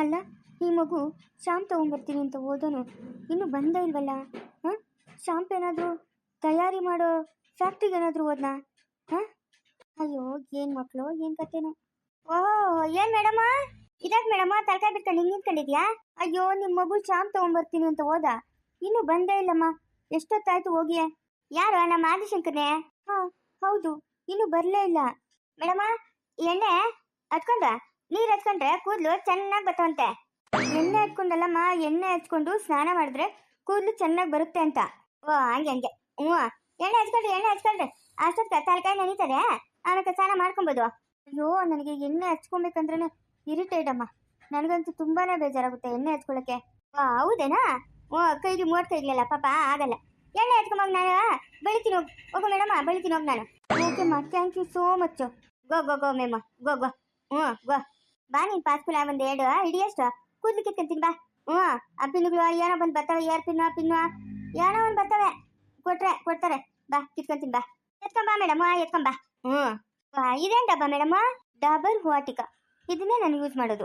ಅಲ್ಲ, ಈ ಮಗು ಶಾಂಪ್ ತೊಗೊಂಬರ್ತೀನಿ ಅಂತ ಓದೋನು ಇನ್ನೂ ಬಂದೇ ಇಲ್ವಲ್ಲ? ಹಾಂ? ಶಾಂಪ್ ಏನಾದರೂ ತಯಾರಿ ಮಾಡೋ ಫ್ಯಾಕ್ಟ್ರಿಗೆ ಏನಾದರೂ ಹೋದ್ನಾ? ಹಾಂ? ಅಯ್ಯೋ, ಏನು ಮಕ್ಕಳು ಏನು ಕತೆನೋ ಓಹ್, ಏನು ಮೇಡಮ್ಮ ಇದಾಕ್ ಮೇಡಮ್ಮ ತರಕಾರಿ ಬಿಟ್ಕೊಂಡು ಹಿಂಗೆ ನಿಂತ್ಕೊಂಡಿದ್ಯಾ? ಅಯ್ಯೋ ನಿಮ್ಮ ಮಗು ಶಾಂಪ್ ತೊಗೊಂಬರ್ತೀನಿ ಅಂತ ಹೋದ. ಇನ್ನೂ ಬಂದೇ ಇಲ್ಲಮ್ಮ. ಎಷ್ಟೊತ್ತಾಯ್ತು ಹೋಗಿ ಯಾರು? ನಮ್ಮ ಆದಿಶಂಕರ್ನೇ? ಹಾಂ, ಹೌದು. ಇನ್ನೂ ಬರಲೇ ಇಲ್ಲ. ಮೇಡಮ್ಮ ಎಣ್ಣೆ ಹಚ್ಕೊಂಡ ನೀರು ಹಚ್ಕೊಂಡ್ರೆ ಕೂದಲು ಚೆನ್ನಾಗಿ ಬರ್ತವಂತೆ ಎಣ್ಣೆ ಹಚ್ಕೊಂಡಲ್ಲಮ್ಮ, ಎಣ್ಣೆ ಹಚ್ಕೊಂಡು ಸ್ನಾನ ಮಾಡಿದ್ರೆ ಕೂದಲು ಚೆನ್ನಾಗಿ ಬರುತ್ತೆ ಅಂತ. ಓ, ಹಂಗೆ ಹಂಗೆ. ಹ್ಞೂ. ಎಣ್ಣೆ ಹಚ್ಕೊಳ್ರಿ ಎಣ್ಣೆ ಹಚ್ಕೊಳ್ರಿ. ಅಷ್ಟೊತ್ತ ತಲೆಕಾಯಿ ನೆನೀತದೆ. ಆಮೇಲೆ ಸ್ನಾನ ಮಾಡ್ಕೊಬೋದು. ಅಯ್ಯೋ, ನನಗೆ ಎಣ್ಣೆ ಹಚ್ಕೊಬೇಕಂದ್ರೆ ಇರಿಟೇಟ್ ಅಮ್ಮ ನನಗಂತೂ ತುಂಬಾನೇ ಬೇಜಾರಾಗುತ್ತೆ ಎಣ್ಣೆ ಹಚ್ಕೊಳ್ಳೋಕ್ಕೆ ಹೌದೇನಾ? ಓ, ಕೈಗೆ ಮೂವತ್ತು ಕೈಗ್ಲಲ್ಲ ಪಾಪ, ಆಗಲ್ಲ. ಎಣ್ಣೆ ಹಚ್ಕೊಂಬಾಗ ನಾನು ಬೆಳಿತೀನಿ ಹೋಗಿ. ಹೋಗು ಮೇಡಮ್ಮ ಬೆಳಿತೀನಿ ಹೋಗಿ ನಾನು. ಓಕೆ, ಮಾ thank you so much go go go, ಮೇಮ. Go go. ಹ್ಞೂ, ಗೋ. ಬಾ ನೀನು ಪಾಸ್ಕುಲ ಒಂದ್ ಎರಡು ಇಡಿಯಷ್ಟು ಕೂದಲು ಕಿತ್ಕೊಂತೀನಿ, ಬಾ. ಹ್ಞೂ, ಆ ಪಿನ್ನುಗಳು ಏನೋ ಬಂದು ಬರ್ತವೆ ಏರ್ ಪಿನ್ನು ಪಿನ್ನು ಏನೋ ಒಂದು ಬರ್ತವೆ. ಕೊಟ್ರೆ, ಕೊಡ್ತಾರೆ. ಬಾ, ಕಿತ್ಕೊಂತೀನಿ, ಬಾ. ಎತ್ಕೊಂಬಾ ಮೇಡಮ್ ಎತ್ಕೊಂಬಾ ಹ್ಞೂ. ಇದೇನ್ ಡಬ್ಬ, ಮೇಡಮ್? ಡಬಲ್ ವಾಟಿಕ. ಇದನ್ನೇ ನಾನು ಯೂಸ್ ಮಾಡೋದು.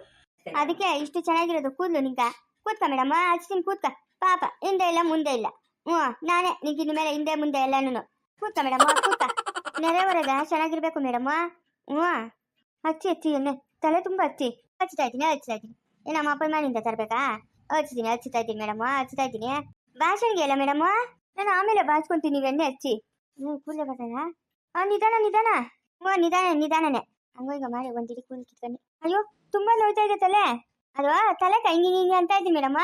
ಅದಕ್ಕೆ ಇಷ್ಟು ಚೆನ್ನಾಗಿರೋದು ಕೂದಲು ನಿಂಗ. ಕೂತ್ಕ, ಮೇಡಮ್ ಹಚ್ತೀನಿ ಕೂತ್ಕ. ಪಾಪ, ಹಿಂದೆ ಇಲ್ಲ, ಮುಂದೆ ಇಲ್ಲ. ಹ್ಞೂ, ನಾನೇ ನಿಂಗೆ ಇನ್ನು ಮೇಲೆ ಹಿಂದೆ, ಮುಂದೆ ಎಲ್ಲಾನು ಕೂತ್ಕ, ಮೇಡಮ್, ಕೂತ್ಕ. ನೆರೆ ಹೊರಗ ಚೆನ್ನಾಗಿರ್ಬೇಕು, ಮೇಡಮ್. ಹ್ಞೂ. ಹಚ್ಚಿ ಹಚ್ಚಿ ಎಣ್ಣೆ. ತಲೆ ತುಂಬ ಹಚ್ಚಿ, ಹಚ್ತಾ ಇದ್ದೀನಿ ಹಚ್ತಾ ಇದ್ದೀನಿ. ನಮ್ಮ ಅಪ್ಪ ಮನೆಯಿಂದ ತರಬೇಕಾ? ಹಚ್ತೀನಿ, ಹಚ್ತಾ ಇದ್ದೀನಿ ಮೇಡಮ್ ಹಚ್ತಾ ಇದ್ದೀನಿ. ಭಾಷಣಿಗೆ ಅಲ್ಲ ಮೇಡಮ್ ನಾನು ಆಮೇಲೆ ಬಾಚ್ಕೊಂತೀನಿ ಎಣ್ಣೆ ಹಚ್ಚಿ. ಹ್ಞೂ ಕೂದಲೇ ಬರ್ತಾನಾ ಆ, ನಿಧಾನ ನಿಧಾನ. ಹ್ಞೂ ನಿಧಾನ, ನಿಧಾನನೇ. ಹಂಗೋ ಈಗ ಮಾಡಿ, ಒಂದು ಕೂದಲು ಕಿತ್ಕೊಂಡು. ಅಯ್ಯೋ, ತುಂಬಾ ನೋಯ್ತಾ ಇದೆ ತಲೆ. ಅದು ತಲೆ ಹಿಂಗೆ ಹಿಂಗೆ ಅಂತ ಇದ್ದೀನಿ ಮೇಡಮ್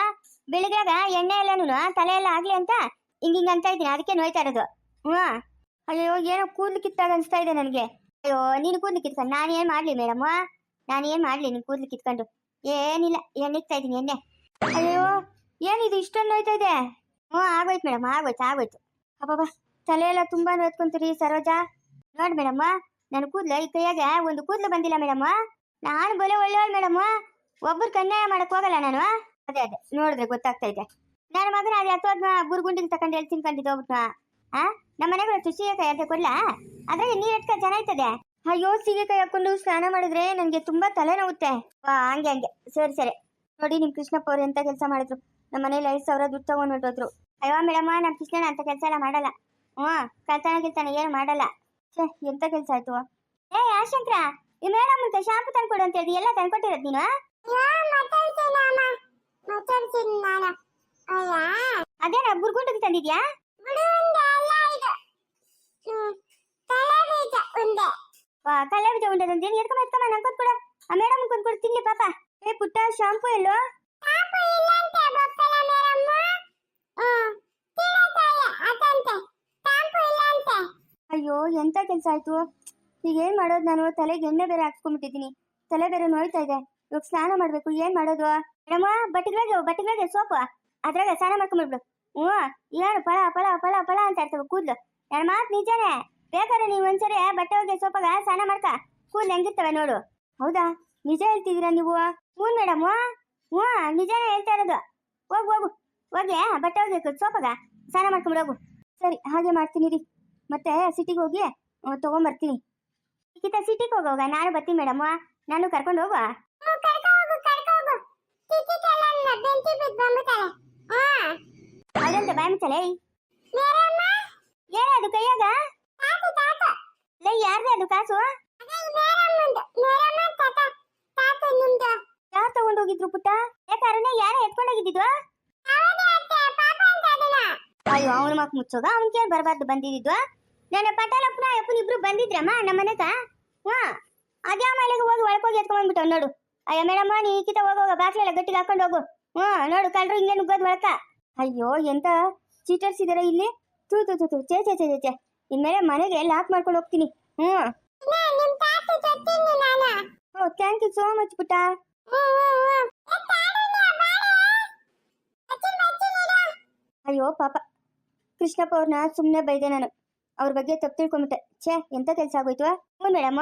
ಬೆಳಿಗ್ಗೆಗ ಎಣ್ಣೆ ಎಲ್ಲನೂ ತಲೆ ಎಲ್ಲ ಆಗ್ಲಿ ಅಂತ ಹಿಂಗೆ ಹಿಂಗೆ ಅಂತ ಇದ್ದೀನಿ. ಅದಕ್ಕೆ ನೋಯ್ತಾ ಇರೋದು. ಹ್ಞೂ ಅಯ್ಯೋ, ಏನೋ ಕೂದಲು ಕಿತ್ತಾಗ ಅನಿಸ್ತಾ ಇದೆ ನನಗೆ. ಅಯ್ಯೋ, ನೀನು ಕೂದಲು ಕಿತ್ಕೊಂಡು ನಾನು ಏನು ಮಾಡಲಿ ಮೇಡಮ್ ನಾನು ಏನು ಮಾಡಲಿ ನೀನು ಕೂದಲು ಕಿತ್ಕೊಂಡು? ಏನಿಲ್ಲ, ಎಣ್ಣೆ ಇಕ್ತಾ ಇದ್ದೀನಿ, ಎಣ್ಣೆ. ಅಯ್ಯೋ, ಏನಿದು ಇಷ್ಟೊಂದು ನೋಯ್ತಾ ಇದೆ? ಹ್ಞೂ, ಆಗೋಯ್ತು ಮೇಡಮ್, ಆಗೋಯ್ತು ಆಗೋಯ್ತು. ಅಬ್ಬಬ್ಬಾ ತಲೆ ಎಲ್ಲ ತುಂಬಾ ನೋಯ್ಕೊಂತೀರಿ ಸರೋಜಾ. ನೋಡಿ ಮೇಡಮ್ಮ ನನ್ನ ಕೂದಲು ಈ ಕೈಯಾಗ ಒಂದು ಕೂದ್ಲು ಬಂದಿಲ್ಲ ಮೇಡಮ್ ನಾನು ಬಲೆ ಒಳ್ಳೆಯವಳು ಮೇಡಮ್ ಒಬ್ಬರು ಕನ್ಯಾಯ ಮಾಡಕ್ ಹೋಗಲ್ಲ ನಾನು. ಅದೇ ಅದೇ, ನೋಡಿದ್ರೆ ಗೊತ್ತಾಗ್ತಾ ಇದೆ. ನನ್ನ ಮಗನ ಅದೇ ಹತ್ತೋದ್ನ ಬುರ್ಗುಂಡಿಗೆ ತಕೊಂಡು ಎಲ್ಲಿ ತಿನ್ಕೊಂಡಿದ್ದು ಹೋಗ್ಬಿಟ್ಟು ಆ? ನಮ್ಮ ಮನೆಗಳು ತುಸಿಯಕಾಯಿ ಅಂತ ಕೊಡ್ಲಾ? ಅದ್ರಲ್ಲಿ ನೀರ್ ಎಟ್ಕ ಚೆನ್ನಾಯ್ತದೆ. ಅಯ್ಯೋ ಸೀಗೆಕಾಯಿ ಹಾಕೊಂಡು ಸ್ನಾನ ಮಾಡಿದ್ರೆ ನನಗೆ ತುಂಬಾ ತಲೆ ನೋವುತ್ತೆ. ವಾ ಹಂಗೆ ಹಂಗೆ. ಸರಿ ಸರಿ. ನೋಡಿ ನಿಮ್ ಕೃಷ್ಣಪ್ಪ ಅವ್ರು ಎಂತ ಕೆಲಸ ಮಾಡಿದ್ರು. ನಮ್ಮ ಮನೇಲಿ ಐದು ಸಾವಿರ ದುಡ್ಡು ತಗೊಂಡು ಹೊರಟೋದ್ರು. ಅಯ್ಯೋ ಮೇಡಮ್ಮ ನಮ್ಮ ಕೃಷ್ಣನ ಅಂತ ಕೆಲಸ ಎಲ್ಲ ಮಾಡಲ್ಲ. ಹ್ಞೂ ಕಳ್ತನ ಗಿಲ್ತನ ಏನು ಮಾಡಲ್ಲ. ಛೇ ಎಂತ ಕೆಲಸ ಆಯ್ತು? ಏ ಆಶಂಕ್ರ ಈ ಮೇಡಮ್ ಅಂತ ಶಾಂಪು ತಂದ್ಕೊಡು ಅಂತ ಹೇಳಿ ಎಲ್ಲ ತಂದ್ಕೊಟ್ಟಿರೋದು ನೀನು? ಅದೇನ ಬುರ್ಗುಂಡಕ್ಕೆ ತಂದಿದ್ಯಾ? ವಾ ಕಳ್ಳೆ ಬೀಜ ಎತ್ಕೊಂಡ್ ಎತ್ಕೊಂಬ ನಂಗೆ ಕೊಟ್ಕೊಡು ಆ ಮೇಡಮ್ ಕೊಟ್ಕೊಡು ತಿನ್ಲಿ ಪಾಪ. ಏ ಪುಟ್ಟ ಶಾಂಪು ಎಲ್ಲೋ? ಅಯ್ಯೋ ಎಂತ ಕೆಲಸ ಆಯ್ತು? ಈಗ ಏನ್ ಮಾಡೋದು ನಾನು? ತಲೆಗೆ ಎಣ್ಣೆ ಬೇರೆ ಹಾಕ್ಸ್ಕೊಂಡ್ಬಿಟ್ಟಿದ್ದೀನಿ. ತಲೆ ಬೇರೆ ನೋಯ್ತಾ ಇದೆ. ಇವಾಗ ಸ್ನಾನ ಮಾಡ್ಬೇಕು. ಏನ್ ಮಾಡೋದು? ಮೇಡಮ ಬಟ್ಟೆಗಳಿಗೆ ಬಟ್ಟೆಗಳಿಗೆ ಸೋಪು. ಅದ್ರಾಗ ಸ್ನಾನ ಮಾಡ್ಕೊಂಡ್ಬಿಡ್ಬೇಕು ಹ್ಞೂ. ಏನು ಫಳ ಫಳ ಫಳ ಫಳ ಅಂತ ಇರ್ತವೆ ಕೂದ್ಲು. ನನ್ನ ಮಾತು? ನಿಜಾನೇ. ಬೇಕಾದ್ರೆ ನೀವು ಒಂದ್ಸರಿ ಬಟ್ಟೆ ಹೋಗಿ ಸೋಪಾಗ ಸ್ನಾನ ಮಾಡ್ಕ. ಕೂಲ್ ಹೆಂಗಿರ್ತವೆ ನೋಡು. ಹೌದಾ? ನಿಜ ಹೇಳ್ತಿದ್ದೀರಾ ನೀವು? ಹ್ಞೂ ಮೇಡಮ್. ಹ್ಞೂ ನಿಜಾನೇ ಹೇಳ್ತಾ ಇರೋದು. ಹೋಗು ಹೋಗು. ಹೋಗಿ ಬಟ್ಟೆ ಹೋಗಿ ಸೋಪಾಗ ಸ್ನಾನ ಮಾಡ್ಕೊಂಡು ಹೋಗು. ಸರಿ ಹಾಗೆ ಮಾಡ್ತೀನಿ ರೀ ಮತ್ತೆ ಸಿಟಿಗೆ ಹೋಗಿ ತಗೊಂಬರ್ತೀನಿ. ಈಗಿತ ಸಿಟಿಗೆ ಹೋಗೋವಾಗ ನಾನು ಬರ್ತೀನಿ ಮೇಡಮ್. ನಾನು ಕರ್ಕೊಂಡು ಹೋಗುವ? ಅದಂತ ಬಾಯ್ ಮುಚ್ಚಲೆ? ಏನದು ಕೈಯಾಗ. ಲೈ ಯಾರ್ದು ಅದು ಕಾಸು? ಯಾರು ತಗೊಂಡು ಹೋಗಿದ್ರು ಪುಟ್ಟ? ಯಾಕಾರನೆ ಯಾರ ಎತ್ಕೊಂಡೋಗಿದ್ದು ಅಯ್ಯೋ ಅವನ ಮಕ್ ಮುಚ್ಚೋಗ? ಅವನ್ ಕೇಳಿ ಬರಬಾರ್ದು ಬಂದಿದ್ದು ನನ್ನ ಪಟಾಲಪ್ಪನ ಅಪ್ಪನ ಇಬ್ರು ಬಂದಿದ್ರಮ್ಮ ನಮ್ಮ ಮನೆಗ? ಹಾ ಅದೇ ಮನೆಗೆ ಹೋಗಿ ಒಳಕೋಗಿ ಎತ್ಕೊಂಡ್ಬಿಟ್ಟು ನೋಡು. ಅಯ್ಯೋ ಮೇಡಮ್ಮ ನೀ ಈಕಿತ ಹೋಗುವಾಗ ಬಾಕ್ಲೆಲ್ಲ ಗಟ್ಟಿಗೆ ಹಾಕೊಂಡು ಹೋಗು. ಹ್ಞೂ ನೋಡು ಕಳ್ರು ಹಿಂಗೆ ನುಗ್ಗೋದು ಒಳಕ. ಅಯ್ಯೋ ಎಂತ ಚೀಟರ್ಸ್ ಇದಾರ ಇಲ್ಲಿ? ತೂ ತೂ ತೂ ಚೇ ಚೇ ಚೇ, ಚೇ ಇನ್ಮೇಲೆ ಮನೆಗೆ ಲಾಕ್ ಮಾಡ್ಕೊಂಡು ಹೋಗ್ತೀನಿ. ಹ್ಞೂ. ಓ ಥ್ಯಾಂಕ್ ಯು ಸೋ ಮಚ್ ಪುಟ್ಟ. ಅಯ್ಯೋ ಪಾಪ. ಕೃಷ್ಣಪ್ಪ ಅವ್ರನ್ನ ಸುಮ್ಮನೆ ಬೈದೆ ನಾನು. ಅವ್ರ ಬಗ್ಗೆ ತಪ್ಪು ತಿಳ್ಕೊಂಬಿಟ್ಟೆ. ಛೇ ಎಂತ ಕೆಲಸ ಆಗೋಯ್ತು? ಹ್ಞೂ ಮೇಡಮ್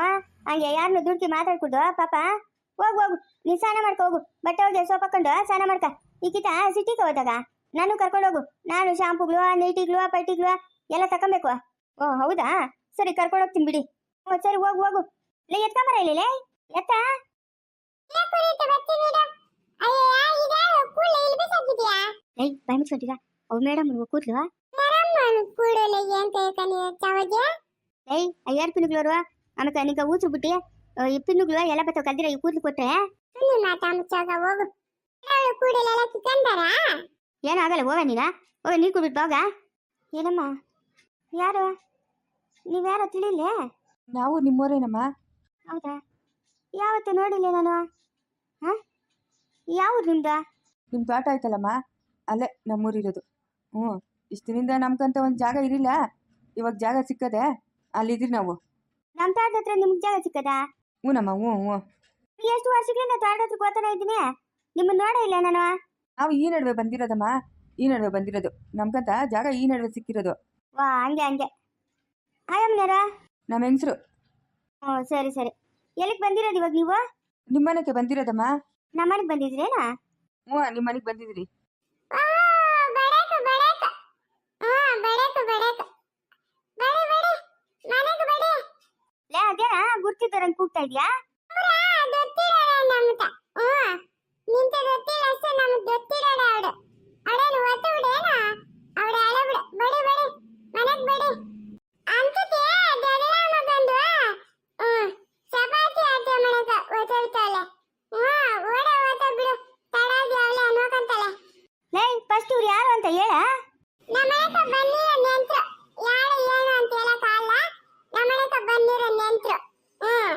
ಹಂಗೆ ಯಾರನ್ನ ದುಡ್ಕಿ ಮಾತಾಡ್ಕೊಡು ಪಾಪ. ಹೋಗು ಹೋಗು. ನೀ ಸ್ನಾನ ಮಾಡ್ಕೊ ಹೋಗು. ಬಟ್ಟೆ ಹೋಗಿ ಸೋಪ್ ಹಾಕೊಂಡು ಸ್ನಾನ ಮಾಡ್ಕ. ಈಕಿತ ಸಿಟಿಗೆ ಹೋದಾಗ ನಾನು ಕರ್ಕೊಂಡು ಹೋಗು. ನಾನು ಶಾಂಪುಗಳು ನೈಟಿಗಳು ಪೈಟಿಗಳು ಎಲ್ಲ ತಕೊಬೇಕು ಓ, ಹೌದಾ? ಸರಿ, ಕರ್ಕೊಂಡು ಹೋಗ್ತೀನಿ ಬಿಡಿ. ಹ್ಞೂ ಸರಿ, ಹೋಗು ಹೋಗು. ಲೇ ಎತ್ಕೊಂಬರ ಇಲ್ಲಿ, ಲೇ. ಎತ್ತ ಏಯ್, ಬಾಯ್ ಮುಚ್ಕೊಂಡಿರ ಅವ್ರು ಮೇಡಮ್ ಕೂತ್ಲು ಕೂಡಲೇ ಏನ್ ಕೈಕನಿ ಚಾವಜೆ ಏಯ್, ಅಯ್ಯಾರು ಪಿನ್ನುಗ್ಳವ್ರು ಆಮೇಲೆ ನಿಂಗೆ ಊದ್ರು ಬಿಟ್ಟು ಈ ಪಿನ್ನುಗ್ಳು ಎಲ್ಲ ಬತ್ತಾವ ಕಲ್ದಿರ, ಈ ಕೂದ್ಲು ಕೊಟ್ಟೆ ಸುಮ್ಮನೆ ಮಾತಾ ಮುಚ್ಚಾಗ ಹೋಗು ಅವಳು ಕೂಡಲೆಲ್ಲ ಕಿಕ್ಕಂದಾರ ಏನಾಗಲ್ಲ, ಹೋಗ ನೀನ? ಹೋಗ, ನೀರು ಕುಡ್ಬಿಟ್ಟು ಹೋಗ. ಏನಮ್ಮ ಯಾರು? ನೀವ್ಯಾರೋ ತಿಳಿಲೇ ನಾವು ನಿಮ್ಮೂರೇನಮ್ಮ? ಹೌದಾ? ಯಾವತ್ತೂ ನೋಡಿಲ್ಲ ನಾನು? ಹಾಂ? ಯಾವ ನಿಮ್ದ ನಿಮ್ಮ ತೋಟ ಆಯ್ತಲ್ಲಮ್ಮ? ಅಲ್ಲೇ ನಮ್ಮೂರಿರೋದು. ಹ್ಞೂ ಇಷ್ಟು ದಿನದಿಂದ ನಮ್ಗಂತ ಒಂದು ಜಾಗ ಇರಿಲ್ಲ. ಇವಾಗ ಜಾಗ ಸಿಕ್ಕದೆ ಅಲ್ಲಿದ್ದೀರಿ ನಾವು. ನಮ್ಮ ತೋಟದ ಹತ್ರ ನಿಮ್ಗೆ ಜಾಗ ಸಿಕ್ಕದಾ? ಹ್ಞೂನಮ್ಮ ಹ್ಞೂ ಹ್ಞೂ. ಎಷ್ಟು ವರ್ಷಗಳಿಂದ ತೋಟದ ಹತ್ರ ಹೋಗ್ತಾನೆ ಇದ್ದೀನಿ ನಿಮ್ಮನ್ನ ನೋಡೇ ಇಲ್ಲ ನಾನು? ನಾವು ಈ ನಡುವೆ ಬಂದಿರೋದಮ್ಮ ಈ ನಡುವೆ ಬಂದಿರೋದು. ನಮ್ಗಂತ ಜಾಗ ಈ ನಡುವೆ ಸಿಕ್ಕಿರೋದು. ವಾ ಹಂಗೆ ಹಂಗೆ. ಆಯಮ್ಮನಾರ ನಮ್ಮ ಹೆಂಗಸರು? ಹ್ಞೂ ಸರಿ ಸರಿ. ಎಲ್ಲಿಗೆ ಬಂದಿರೋದು ಇವಾಗ ನೀವು? ನಿಮ್ಮನೆಗೆ ಬಂದಿರೋದಮ್ಮ. ನಮ್ಮನೆಗೆ ಬಂದಿದ್ರೇನಾ? ಹ್ಞೂ ನಿಮ್ಮ ಮನೆಗೆ ಬಂದಿದ್ದೀರಿ ಲೇ ಅದೇನ? ಗುರ್ತಿದ್ದಾರಂಗೆ ಕೂಗ್ತಾ ಇದೆಯಾ? ನಮ್ಗೆ. ದೊತ್ತಿರಾಡ ಅವಡು ಅವಳೇನು ಒತ್ತು ಬಿಡೇನಾ ಅವಳ ಅಳೆ ಬಿಡ. ಬಡಿ ಬಡಿ. ಮನೆಗೆ ಬಡಿ. ಅಂತಕ್ಕೆ ದೊಡ್ಡ ಮಗಂದು ಚಪಾತಿ ಆಚೆ ಮನೆಗ ಒತ್ತಿರ್ತಾಳೆ ಹಾ ಓಡ ಒತ್ತ ಬಿಡು. ತಡಾಗಿ ಅವಳೆ ನೋಕಂತಾಳೆ ಲೇ ಫಸ್ಟ್ ಇವ್ರು ಯಾರು ಅಂತ ಹೇಳ? ನಮ್ಮನೆಕ ಬಂದಿರೋ ನೆಂಟ್ರು. ಯಾರು ಏನು ಅಂತ ಹೇಳಕ್ಕಾಗಲ್ಲ ನಮ್ಮನೆಕ ಬಂದಿರೋ ನೆಂಟ್ರು. ಹ್ಮ್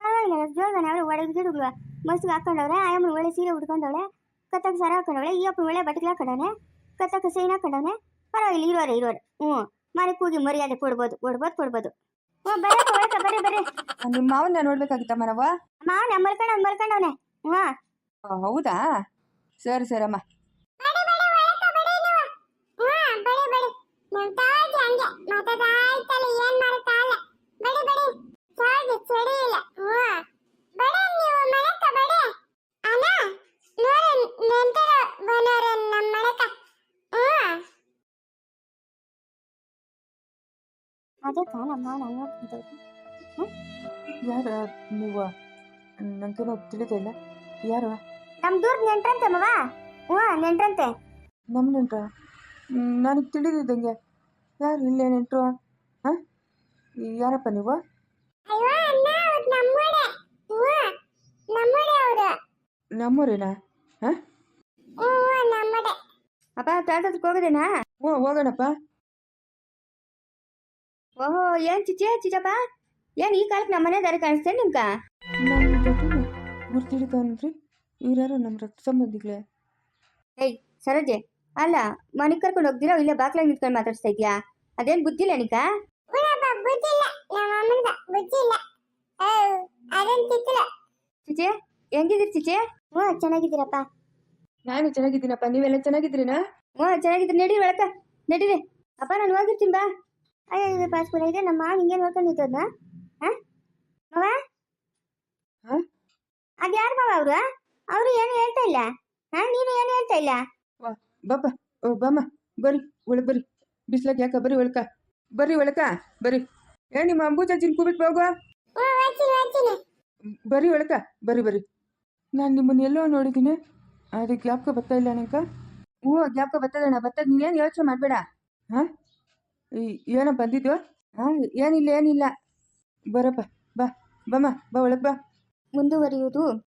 ಪರವಾಗಿಲ್ಲ ಜೋಗನೆ ಅವಳು ಒಡಗಿ ಗಿಡಗಳು. ಮಸ್ತಿಗೆ ಹಾಕೊಂಡವ್ರೆ ಆಯಮ್ಮನ ಒಳ್ಳೆ ಸೀರೆ ಉಟ್ಕೊಂಡವಳೆ ಕತ್ತಕ್ಕೆ ಸರ ಹಾಕೊಂಡವಳೆ ಈ ಅಪ್ಪನ ಒಳ್ಳೆ ಬಟ್ಟೆಗಳು ಹಾಕೊಂಡವನೆ ಕತ್ತಕ್ಕೆ ಸೈನ್ ಹಾಕೊಂಡವನೆ. ಪರವಾಗಿಲ್ಲ ಇರೋರೆ ಇರೋರೆ ಹ್ಞೂ. ಮನೆ ಕೂಗಿ ಮರ್ಯಾದೆ ಕೊಡ್ಬೋದು ಕೊಡ್ಬೋದು ಕೊಡ್ಬೋದು. ಹ್ಞೂ ಬರಕ ಒಳಕ ಬರ್ರಿ ಬರ್ರಿ ನಿಮ್ಮ ಮಾವನ್ನ ನೋಡ್ಬೇಕಾಗಿತ್ತಮ್ಮ ನಾವು ಮಾವನ ಮಲ್ಕೊಂಡವ್ ಮಲ್ಕೊಂಡವನೆ ಹ್ಞೂ. ಹೌದಾ? ಸರಿ ಸರಮ್ಮ ಬಡಿ ಬಡಿ ಒಳಕ ಬಡಿ ನೀವು ಹ್ಮ್ ಬಡಿ ಬಡಿ ನಮ್ ತಾವಜಿ ಹಂಗೆ ಮಾತಾಡ್ತಾ ಇರ್ತಾಳೆ ಏನ್ ಮಾಡಕ್ಕಾಗಲ್ಲ ಬಡಿ ಬಡಿ ತಾವಜಿ ಚಳಿ ಇಲ್ಲ ಹ್ಮ್ ಬಡಿ ನೀವು ಮನೆಕ ಬಡಿ ಅಣ್ಣ ನೋಡಿ ನೆಂಟರು ಬಂದವ್ರೆ ನಮ್ಮ ಮನೆಕ ಹ್ಮ್ ಅದಕ್ಕೆ ನಮ್ಮ ನೋಡ್ಕೊಂತವ್ರು ಯಾರು ನೀವು ನನಗೇನೋ ತಿಳಿದೇ ಇಲ್ಲ ಯಾರು ನಮ್ಮ ದೂರ ನೆಂಟ್ರಂತೆ ಮವ ಹ್ಞೂ ನೆಂಟ್ರಂತೆ ನಮ್ಮ ನೆಂಟ್ರ ನನಗೆ ತಿಳಿದಿದ್ದಂಗೆ ಯಾರು ಇಲ್ಲೇ ನೆಂಟ್ರು ಹಾಂ ಯಾರಪ್ಪ ನೀವು ಅಯ್ಯೋ ಅಣ್ಣ ಅವ್ರು ನಮ್ಮೋಡೆ ಹ್ಮ್ ನಮ್ಮೋಡೆ ಅವರು ನಮ್ಮೂರೇನಾ ಹಾಂ ಅಪ್ಪ ತಾತ ಹತ್ರಕ್ಕೆ ಹೋಗೋದೇನಾ ಹ್ಞೂ ಹೋಗೋಣಪ್ಪ ಓಹೋ ಏನ್ ಚಿಚ್ಚಿ ಚಿಚಪ್ಪ ಏನ್ ಈ ಕಾಲಕ್ಕೆ ನಮ್ಮ ಮನೆ ದಾರಿ ಕಾಣಿಸ್ತೇನೆ ನಿಮ್ಗ? ಗುರ್ತಿಡ್ತಾನ್ರಿ ಇವ್ರ್ಯಾರು ನಮ್ಮ ರಕ್ತ ಸಂಬಂಧಿಗಳೇ? ಏಯ್ ಸರೋಜೆ ಅಲ್ಲ ಮನೆಗೆ ಕರ್ಕೊಂಡು ಹೋಗ್ದಿರೋ ಇಲ್ಲೇ ಬಾಗ್ಲಾಗ ನಿಂತ್ಕೊಂಡು ಮಾತಾಡ್ಸ್ತಾ ಇದ್ಯಾ? ಅದೇನ್ ನಿಕ ಬುದ್ಧಿಲ್ಲ ಅದನ್ ತಿಕ್ಕಲ ಚಿಚೆ ಹೆಂಗಿದ್ದೀರಿ ಚಿಚೆ ಹ್ಞೂ ಚೆನ್ನಾಗಿದ್ದೀರಪ್ಪ. ನಾನು ಚೆನ್ನಾಗಿದ್ದೀನಪ್ಪ. ನೀವೆಲ್ಲ ಚೆನ್ನಾಗಿದ್ದೀರಿನಾ? ಹ್ಞೂ ಚೆನ್ನಾಗಿದ್ದೀರಿ. ನಡೀರಿ ಒಳಕ ನಡೀರಿ. ಅಪ್ಪ ನಾನು ಹೋಗಿರ್ತೀನಿ ಬಾ. ಅಯ್ಯೋ ಪಾಸ್ ಇದೆ ನಮ್ಮ ಮಾವ ಹಿಂಗೆ ನೋಡ್ಕೊಂಡು ನಿಂತದ್ನ ಹಾಂ? ಮಾವ? ಹಾಂ? ಅದು ಯಾರು ಮಾವ ಅವರು? ಅವರು ಏನು ಹೇಳ್ತಾ ಇಲ್ಲ? ಹಾಂ? ನೀನು ಏನು ಹೇಳ್ತಾ ಇಲ್ಲ? ಬಾಪ ಓ ಬಾಮ್ಮ ಬರ್ರಿ ಒಳಗೆ ಬರ್ರಿ. ಬಿಸ್ಲಾಗ ಯಾಕ? ಬರಿ ಒಳಕ. ಬರ್ರಿ ಒಳಕ ಬರಿ ಏ ನಿಮ್ಮ ಅಂಬೂಜಾಜಿನ ಕೂಬಿಟ್ಟು ವಚ್ಚಿನಿ ಬರ್ರಿ ಒಳಕ ಬರಿ ಬರಿ ನಾನು ನಿಮ್ಮನ್ನ ಎಲ್ಲೋ ನೋಡಿದ್ದೀನಿ. ಅದಕ್ಕೆ ಜ್ಞಾಪಕ ಬರ್ತಾ ಇಲ್ಲ ನನಗೆ ಹ್ಞೂ ಜ್ಞಾಪಕ ಬರ್ತದಣ್ಣ ಬರ್ತದೆ ನೀನೇನು ಯೋಚನೆ ಮಾಡಬೇಡ? ಹಾಂ? ಏನೋ ಬಂದಿದ್ಯೋ? ಹಾಂ ಏನಿಲ್ಲ ಏನಿಲ್ಲ. ಬರಪ್ಪ ಬಾ ಬಮ್ಮ ಬಾ ಒಳಗೆ ಬಾ. ಮುಂದುವರಿಯುವುದು.